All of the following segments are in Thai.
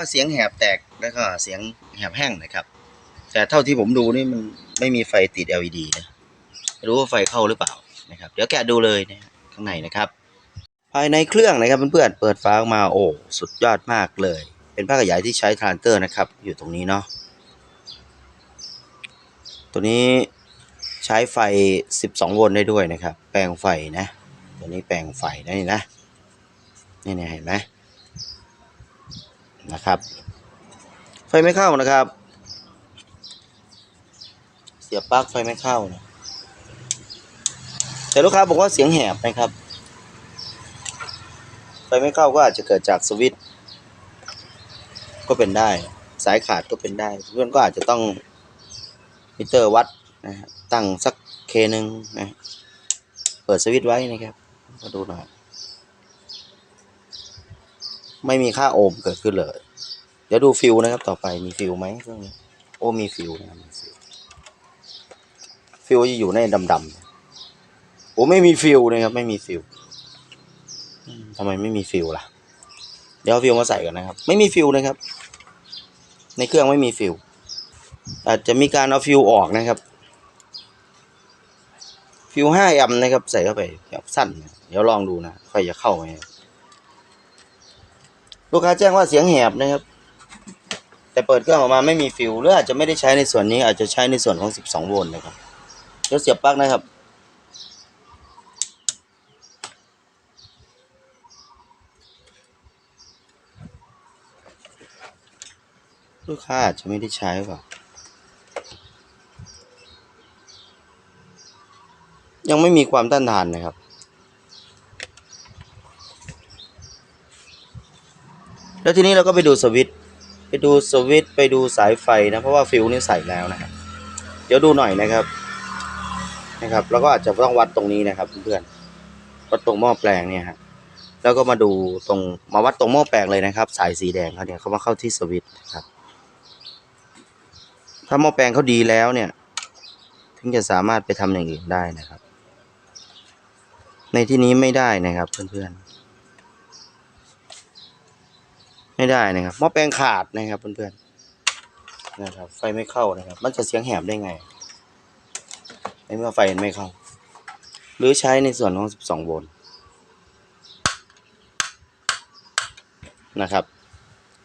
ว่าเสียงแหบแตกแล้วก็เสียงแหบแห้งนะครับ แต่เท่าที่ผมดูนี่มันไม่มีไฟติด LED นะไม่รู้ว่าไฟเข้าหรือเปล่านะครับ เดี๋ยวแกะดูเลยนะข้างในนะครับ ภายในเครื่องนะครับเพื่อนๆเปิดฝาออกมาโอ้สุดยอดมากเลย เป็นผ้าขยายที่ใช้ทรานเตอร์นะครับ อยู่ตรงนี้เนาะตัวนี้ใช้ไฟ 12 โวลต์ได้ด้วยนะครับ แปลงไฟนะ ตัวนี้แปลงไฟนะนี่นะนี่เนี่ยเห็นไหม นะครับ ไฟไม่เข้านะครับ เสียบปลั๊กไฟไม่เข้านะแต่ลูกค้าบอกว่าเสียงแหบนะครับ ไฟไม่เข้าก็อาจจะเกิดจากสวิตช์ก็เป็นได้ สายขาดก็เป็นได้ เพื่อนก็อาจจะต้องมิเตอร์วัดนะฮะตั้งสักเคหนึ่งนะเปิดสวิตช์ไว้นะครับมาดูหน่อยไม่มีค่าโอห์มเกิดขึ้นเลย เดี๋ยวดูฟิวนะครับต่อไปมีฟิวไหมเครื่องนี้โอ้มีฟิวนะครับมีฟิวฟิวจะอยู่ในดำๆโอ้ไม่มีฟิวนะครับ ไม่มีฟิวทำไมไม่มีฟิวล่ะ เดี๋ยวฟิวมาใส่กันนะครับ ไม่มีฟิวนะครับ ในเครื่องไม่มีฟิวอาจจะมีการเอาฟิวออกนะครับ ฟิวห้าแอมนะครับ ใส่เข้าไปแบบสั้น เดี๋ยวลองดูนะไฟจะเข้าไหมลูกค้าแจ้งว่าเสียงแหบนะครับ แต่เปิดเครื่องออกมาไม่มีฟิวหรืออาจจะไม่ได้ใช้ในส่วนนี้อาจจะใช้ในส่วนของ 12 โวลต์นะครับเดี๋ยวเสียบปลั๊กนะครับ ลูกค้าอาจจะไม่ได้ใช้เปล่ายังไม่มีความต้านทานนะครับแล้วทีนี้เราก็ไปดูสวิตช์ ไปดูสวิตไปดูสายไฟนะเพราะว่าฟิวนี่ใส่แล้วนะครับเดี๋ยวดูหน่อยนะครับนะครับ แล้วก็อาจจะต้องวัดตรงนี้นะครับเพื่อนวัดตรงหม้อแปลงเนี่ยฮะแล้วก็มาดูตรงมาวัดตรงหม้อแปลงเลยนะครับ สายสีแดงเขาเนี่ยเขามาเข้าที่สวิตนะครับ ถ้าหม้อแปลงเขาดีแล้วเนี่ย ถึงจะสามารถไปทำอย่างอื่นได้นะครับ ในที่นี้ไม่ได้นะครับเพื่อนๆ ไม่ได้นะครับหม้อแปลงขาดนะครับเพื่อนๆนะครับ ไฟไม่เข้านะครับ มันจะเสียงแหบได้ไงในเมื่อไฟไม่เข้า หรือใช้ในส่วนของ 12 โวลต์นะครับ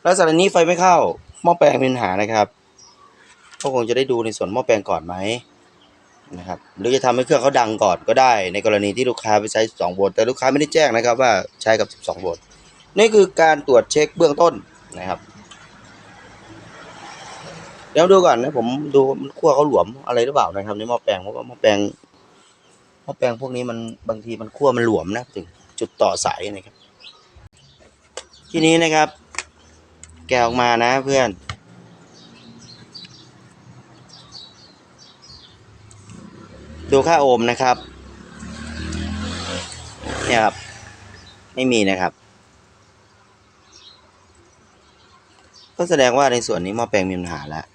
แล้วสถานีไฟไม่เข้าหม้อแปลงมีปัญหานะครับก็คงจะได้ดูในส่วนหม้อแปลงก่อนไหมนะครับหรือจะทำให้เครื่องเขาดังก่อนก็ได้ ในกรณีที่ลูกค้าไปใช้ 12 โวลต์แต่ลูกค้าไม่ได้แจ้งนะครับว่าใช้กับ 12 โวลต์ นี่คือการตรวจเช็คเบื้องต้นนะครับ เดี๋ยวดูก่อนนะผมดูมันขั้วเขาหลวมอะไรหรือเปล่านะครับในหม้อแปลงเพราะว่าหม้อแปลงหม้อแปลงพวกนี้มันบางทีมันขั้วมันหลวมนะถึงจุดต่อสายนะครับ ทีนี้นะครับ แกะออกมานะเพื่อนดูค่าโอห์มนะครับ เนี่ยครับ ไม่มีนะครับ ก็แสดงว่าในส่วนนี้หม้อแปลงมีปัญหาแล้ว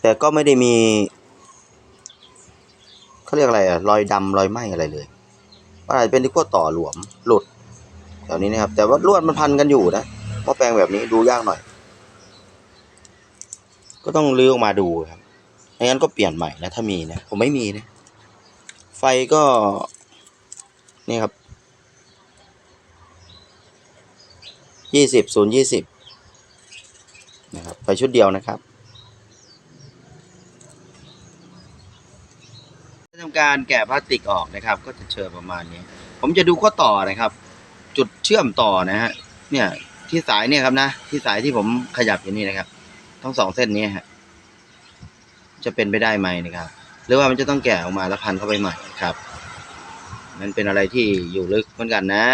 แต่ก็ไม่ได้มีเขาเรียกอะไรอะรอยดำรอยไหม้อะไรเลยอาจจะเป็นที่ขั้วต่อหลวมหลุดแถวนี้นะครับ แต่ว่าลวดมันพันกันอยู่นะหม้อแปลงแบบนี้ดูยากหน่อย ก็ต้องลื้อออกมาดูครับไม่งั้นก็เปลี่ยนใหม่นะถ้ามีนะ ผมไม่มีนะ ไฟก็ นี่ครับ ยี่สิบศูนย์ยี่สิบนะครับไฟชุดเดียวนะครับทำการแกะพลาสติกออกนะครับ ก็จะเชิญประมาณนี้ ผมจะดูข้อต่อนะครับ จุดเชื่อมต่อนะฮะเนี่ยที่สายเนี่ยครับนะ ที่สายที่ผมขยับอยู่นี่นะครับ ทั้งสองเส้นนี้ฮะจะเป็นไปได้ไหมนะครับ หรือว่ามันจะต้องแกะออกมาแล้วพันเข้าไปใหม่ครับ มันเป็นอะไรที่อยู่ลึกเหมือนกันนะ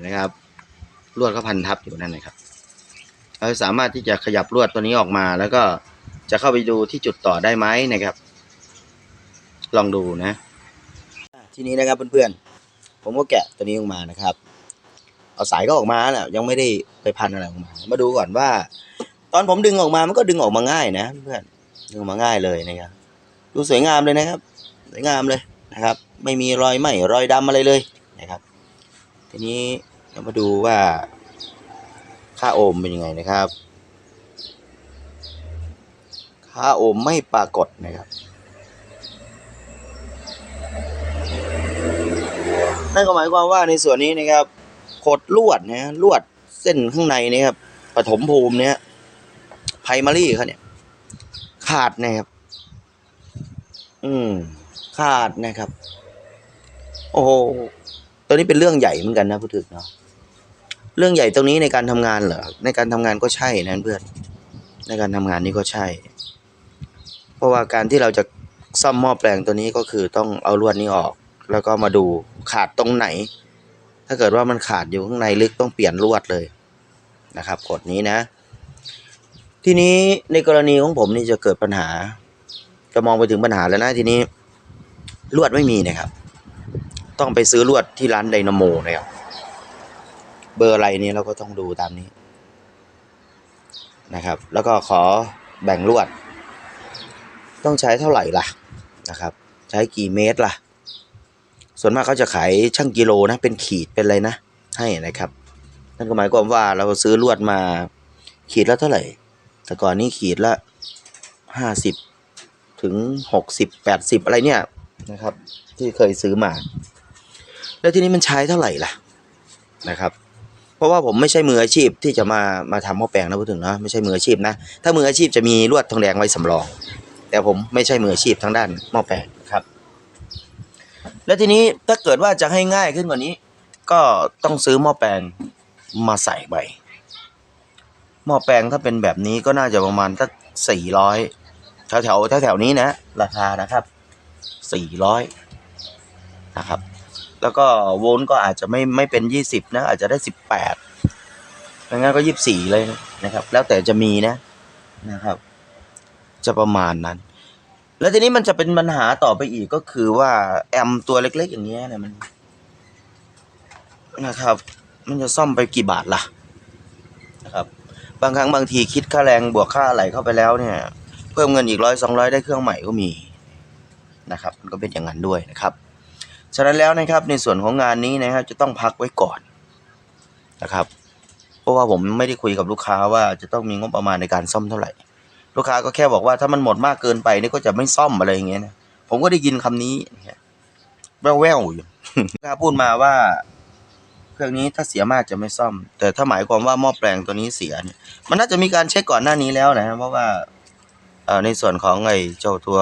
นไหมครับลวดก็พันทับอยู่นั่นนะครับเราสามารถที่จะขยับลวดตัวนี้ออกมา แล้วก็จะเข้าไปดูที่จุดต่อได้ไหมนะครับ ลองดูนะ ทีนี้นะครับเพื่อนๆผมก็แกะตัวนี้ออกมานะครับ เอาสายก็ออกมาแหละยังไม่ได้ไปพันอะไรออกมา มาดูก่อนว่า ตอนผมดึงออกมามันก็ดึงออกมาง่ายนะเพื่อนดึงออกมาง่ายเลยนะครับ ดูสวยงามเลยนะครับ สวยงามเลยนะครับ ไม่มีรอยไหมรอยดำอะไรเลยนะครับ ทีนี้ เดี๋ยวมาดูว่าค่าโอห์มเป็นยังไงนะครับ ค่าโอห์มไม่ปรากฏนะครับ นั่นก็หมายความว่าในส่วนนี้นะครับขดลวดนะลวดเส้นข้างในนี่ครับปฐมภูมิเนี่ยไพรมารีเขาเนี่ย ขาดนะครับ อืม ขาดนะครับ โอ้โห ตัวนี้เป็นเรื่องใหญ่เหมือนกันนะพูดถึงเนาะเรื่องใหญ่ตรงนี้ในการทำงานเหรอในการทำงานก็ใช่นะเพื่อนในการทำงานนี้ก็ใช่ เพราะว่าการที่เราจะซ่อมหม้อแปลงตัวนี้ก็คือต้องเอาลวดนี้ออก แล้วก็มาดูขาดตรงไหน ถ้าเกิดว่ามันขาดอยู่ข้างในลึกต้องเปลี่ยนลวดเลยนะครับกฎนี้นะ ทีนี้ในกรณีของผมนี่จะเกิดปัญหา จะมองไปถึงปัญหาแล้วนะทีนี้ลวดไม่มีนะครับ ต้องไปซื้อลวดที่ร้านไดนาโมนะครับ เบอร์อะไรนี่เราก็ต้องดูตามนี้นะครับ แล้วก็ขอแบ่งลวด ต้องใช้เท่าไหร่ล่ะนะครับ ใช้กี่เมตรล่ะ ส่วนมากเขาจะขายช่างกิโลนะ เป็นขีดเป็นอะไรนะ ให้นะครับนั่นก็หมายความว่าเราซื้อลวดมาขีดละเท่าไหร่ แต่ก่อนนี้ขีดละห้าสิบถึงหกสิบแปดสิบอะไรเนี่ยนะครับ ที่เคยซื้อมา แล้วทีนี้มันใช้เท่าไหร่ล่ะนะครับ เพราะว่าผมไม่ใช่มืออาชีพที่จะมามาทำหม้อแปลงนะพูดถึงนะไม่ใช่มืออาชีพนะ ถ้ามืออาชีพจะมีลวดทองแดงไว้สำรอง แต่ผมไม่ใช่มืออาชีพทางด้านหม้อแปลงครับ แล้วทีนี้ถ้าเกิดว่าจะให้ง่ายขึ้นกว่านี้ ก็ต้องซื้อหม้อแปลงมาใส่ไปหม้อแปลงถ้าเป็นแบบนี้ก็น่าจะประมาณสักสี่ร้อยแถวแถวแถวแถวนี้นะ ราคานะครับสี่ร้อยนะครับ แล้วก็โวลต์ก็อาจจะไม่ไม่เป็นยี่สิบนะ อาจจะได้สิบแปดงั้นก็ยี่สิบสี่เลยนะครับ แล้วแต่จะมีนะนะครับ จะประมาณนั้น แล้วทีนี้มันจะเป็นปัญหาต่อไปอีกก็คือว่าแอมตัวเล็ก ๆ อย่างเงี้ยเนี่ยมันนะครับ มันจะซ่อมไปกี่บาทล่ะนะครับ บางครั้งบางทีคิดค่าแรงบวกค่าอะไรเข้าไปแล้วเนี่ย เพิ่มเงินอีกร้อยสองร้อยได้เครื่องใหม่ก็มีนะครับ มันก็เป็นอย่างนั้นด้วยนะครับ ฉะนั้นแล้วนะครับในส่วนของงานนี้นะครับจะต้องพักไว้ก่อนนะครับ เพราะว่าผมไม่ได้คุยกับลูกค้าว่าจะต้องมีงบประมาณในการซ่อมเท่าไหร่ ลูกค้าก็แค่บอกว่าถ้ามันหมดมากเกินไปนี่ก็จะไม่ซ่อมอะไรอย่างเงี้ยนะผมก็ได้ยินคำนี้แว่วๆอยู่ลูกค้าพูดมาว่าเครื่องนี้ถ้าเสียมากจะไม่ซ่อม แต่ถ้าหมายความว่าหม้อแปลงตัวนี้เสียเนี่ยมันน่าจะมีการเช็คก่อนหน้านี้แล้วนะเพราะว่าในส่วนของไอ้เจ้าตัว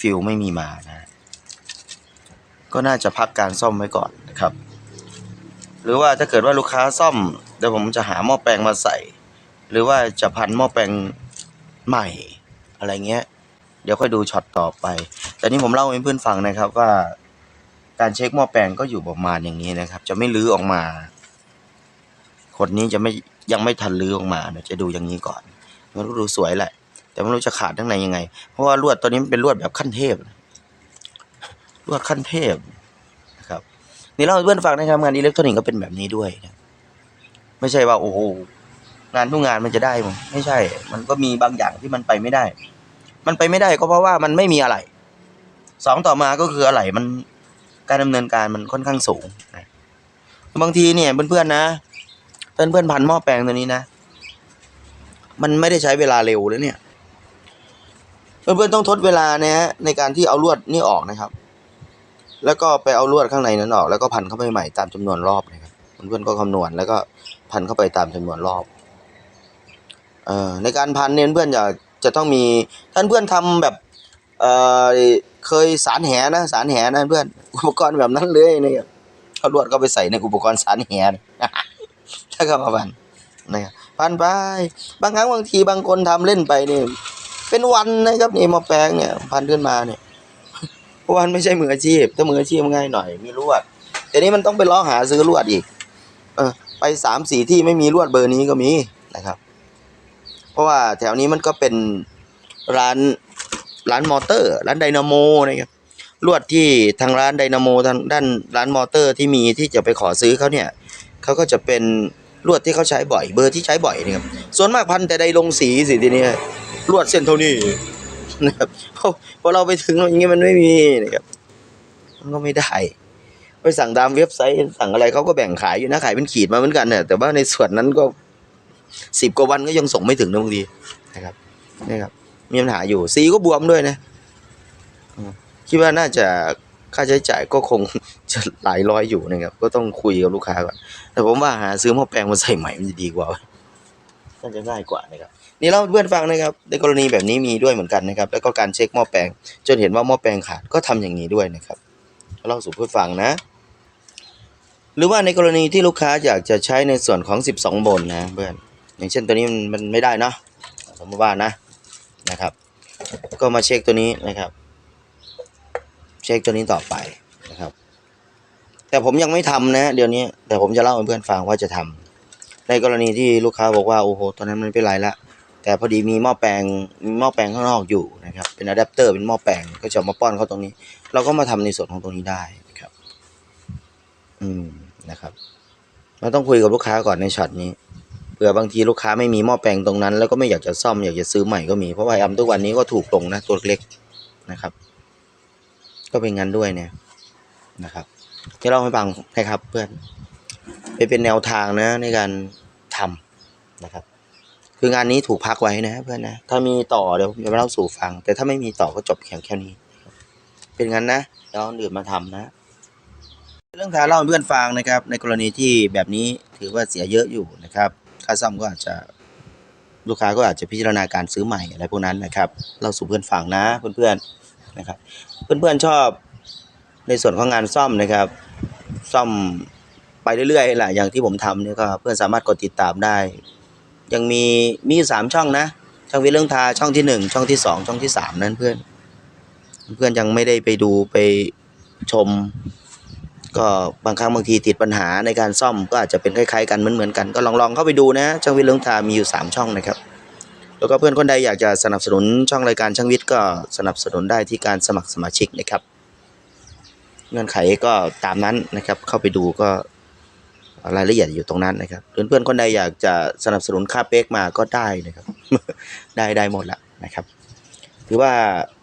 ฟิลไม่มีมานะ ก็น่าจะพักการซ่อมไว้ก่อนนะครับ หรือว่าถ้าเกิดว่าลูกค้าซ่อมเดี๋ยวผมจะหาหม้อแปลงมาใส่ หรือว่าจะพันหม้อแปลงใหม่อะไรเงี้ย เดี๋ยวค่อยดูช็อตต่อไป แต่นี่ผมเล่าให้เพื่อนฟังนะครับว่า การเช็คหม้อแปลงก็อยู่ประมาณอย่างนี้นะครับ จะไม่ลื้อออกมาคนนี้จะไม่ยังไม่ทันลื้อออกมานะจะดูอย่างนี้ก่อน มันก็ดูสวยแหละ แต่ไม่รู้จะขาดทั้งในยังไง เพราะว่าลวดตัวนี้มันเป็นลวดแบบขั้นเทพ ลวดขั้นเทพนะครับนี่เล่าเพื่อนฟังนะครับงานอิเล็กทรอนิกส์ก็เป็นแบบนี้ด้วยนะไม่ใช่ว่าโอ้โหงานทุกงานมันจะได้มั้งไม่ใช่ มันก็มีบางอย่างที่มันไปไม่ได้ มันไปไม่ได้ก็เพราะว่ามันไม่มีอะไรสองต่อมาก็คืออะไรมันการดำเนินการมันค่อนข้างสูงนะบางทีเนี่ยเพื่อนๆนะเพื่อนๆพันหม้อแปลงตัวนี้นะ มันไม่ได้ใช้เวลาเร็วแล้วเนี่ย เพื่อนๆต้องทดเวลานะฮะในการที่เอาลวดนี่ออกนะครับ แล้วก็ไปเอาลวดข้างในนั้นออก แล้วก็พันเข้าไปใหม่ตามจำนวนรอบนะครับเพื่อนๆก็คำนวณแล้วก็พันเข้าไปตามจำนวนรอบเอ่อในการพันเนี่ยเพื่อนจะจะต้องมีท่านเพื่อนทำแบบเอ่อเคยสารแหนะสารแหนะเพื่อนอุปกรณ์แบบนั้นเลยนะครับเอาลวดก็ไปใส่ในอุปกรณ์สารแหนะถ้าก็มาพันนะครับพันไปบางครั้งบางทีบางคนทำเล่นไปเนี่ยเป็นวันนะครับนี่มาแปลงเนี่ยพันขึ้นมาเนี่ย เพราะวามันไม่ใช่มืออาชีพ ถ้ามืออาชีพง่ายหน่อยมีลวดแต่นี้มันต้องไปล้อหาซื้อลวดอีก เออ ไปสามสี่ที่ไม่มีลวดเบอร์นี้ก็มีนะครับ เพราะว่าแถวนี้มันก็เป็นร้านร้านมอเตอร์ ร้านไดนาโมนะครับลวดที่ทางร้านไดนาโมทางด้านร้านมอเตอร์ที่มีที่จะไปขอซื้อเขาเนี่ยเขาก็จะเป็นลวดที่เขาใช้บ่อยเบอร์ที่ใช้บ่อยนะครับส่วนมากพันแต่ไดลงสีสิทีนี้ลวดเส้นเท่านี้ นะครับพอพอเราไปถึงอย่างเงี้ยมันไม่มีนะครับมันก็ไม่ได้ไปสั่งตามเว็บไซต์สั่งอะไรเขาก็แบ่งขายอยู่นะขายเป็นขีดมาเหมือนกันเนี่ยแต่ว่าในส่วนนั้นก็สิบกว่าวันก็ยังส่งไม่ถึงนะบางทีนะครับนี่ครับ มีปัญหาอยู่สีก็บวมด้วยนะคิดว่าน่าจะค่าใช้จ่ายก็คงจะหลายร้อยอยู่นะครับ ก็ต้องคุยกับลูกค้าก่อนแต่ผมว่าหาซื้อหม้อแปลงมาใส่ใหม่มันจะดีกว่าน่าจะง่ายกว่านะครับ นี่เล่าเพื่อนฟังนะครับ ในกรณีแบบนี้มีด้วยเหมือนกันนะครับ แล้วก็การเช็คหม้อแปลง จนเห็นว่าหม้อแปลงขาดก็ทำอย่างนี้ด้วยนะครับเล่าสู่เพื่อนฟังนะ หรือว่าในกรณีที่ลูกค้าอยากจะใช้ในส่วนของ 12โวลต์นะเพื่อนอย่างเช่นตัวนี้มันไม่ได้เนาะสมมติว่านะนะครับ ก็มาเช็คตัวนี้นะครับ เช็คตัวนี้ต่อไปนะครับ แต่ผมยังไม่ทำนะ เดี๋ยวนี้แต่ผมจะเล่าให้เพื่อนฟังว่าจะทำในกรณีที่ลูกค้าบอกว่าโอ้โหตอนนั้นมันไม่เป็นไรละ แต่พอดีมีหม้อแปลงมีหม้อแปลงข้างนอกอยู่นะครับเป็นอะแดปเตอร์เป็นหม้อแปลงก็จะมาป้อนเข้าตรงนี้ เราก็มาทำในส่วนของตรงนี้ได้นะครับ อืมนะครับเราต้องคุยกับลูกค้าก่อนในช็อตนี้เผื่อบางทีลูกค้าไม่มีหม้อแปลงตรงนั้น แล้วก็ไม่อยากจะซ่อมอยากจะซื้อใหม่ก็มีเพราะว่าแอมทุกวันนี้ก็ถูกลงนะตัวเล็กนะครับ ก็เป็นงั้นด้วยเนี่ยนะครับที่เราให้ฟังนะครับเพื่อนไปเป็นแนวทางนะในการทำนะครับ คืองานนี้ถูกพักไว้นะเพื่อนนะ ถ้ามีต่อเดี๋ยวผมจะมาเล่าสู่ฟัง แต่ถ้าไม่มีต่อก็จบแค่แค่นี้ เป็นงั้นนะแล้วเอาอื่นมาทำนะ เรื่องทาเล่าให้เพื่อนฟังนะครับ ในกรณีที่แบบนี้ถือว่าเสียเยอะอยู่นะครับ ค่าซ่อมก็อาจจะลูกค้าก็อาจจะพิจารณาการซื้อใหม่อะไรพวกนั้นนะครับ เราสู่เพื่อนฟังนะเพื่อนๆนะครับ เพื่อนๆชอบในส่วนของงานซ่อมนะครับ ซ่อมไปเรื่อยๆแหละอย่างที่ผมทำเนี่ยก็เพื่อนสามารถกดติดตามได้ ยังมีมีสามช่องนะ ช่องวิทย์เรื่องทาช่องที่หนึ่งช่องที่สองช่องที่สามนั้นเพื่อน เพื่อนยังไม่ได้ไปดูไปชม ก็บางครั้งบางทีติดปัญหาในการซ่อมก็อาจจะเป็นคล้ายๆกันเหมือนๆกันก็ลองๆเข้าไปดูนะ ช่างวิทย์เรื่องทามีอยู่3ช่องนะครับแล้วก็เพื่อนคนใดอยากจะสนับสนุนช่องรายการช่างวิทย์ก็สนับสนุนได้ที่การสมัครสมาชิกนะครับ เงื่อนไขก็ตามนั้นนะครับ เข้าไปดูก็ รายละเอียดอยู่ตรงนั้นนะครับเพื่อนๆคนใดอยากจะสนับสนุนค่าเป๊กมาก็ได้นะครับ ได้ได้หมดละนะครับ ถือว่า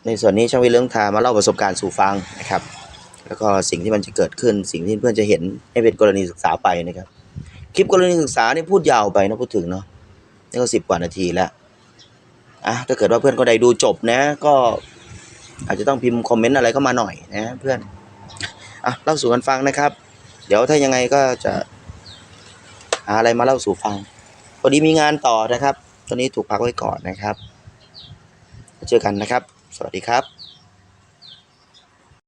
ในส่วนนี้ช่างวิเรื่องทามาเล่าประสบการณ์สู่ฟังนะครับ แล้วก็สิ่งที่มันจะเกิดขึ้น สิ่งที่เพื่อนจะเห็นให้เป็นกรณีศึกษาไปนะครับ คลิปกรณีศึกษานี่พูดยาวไปนะพูดถึงเนาะนี่ก็สิบกว่านาทีแล้วอะถ้าเกิดว่าเพื่อนคนใดดูจบนะ ก็อาจจะต้องพิมพ์คอมเมนต์อะไรเข้ามาหน่อยนะเพื่อนอะเล่าสู่กันฟังนะครับ เดี๋ยวถ้ายังไงก็จะ หาอะไรมาเล่าสู่ฟังพอดีมีงานต่อนะครับ ตอนนี้ถูกพักไว้ก่อนนะครับเจอกันนะครับ สวัสดีครับ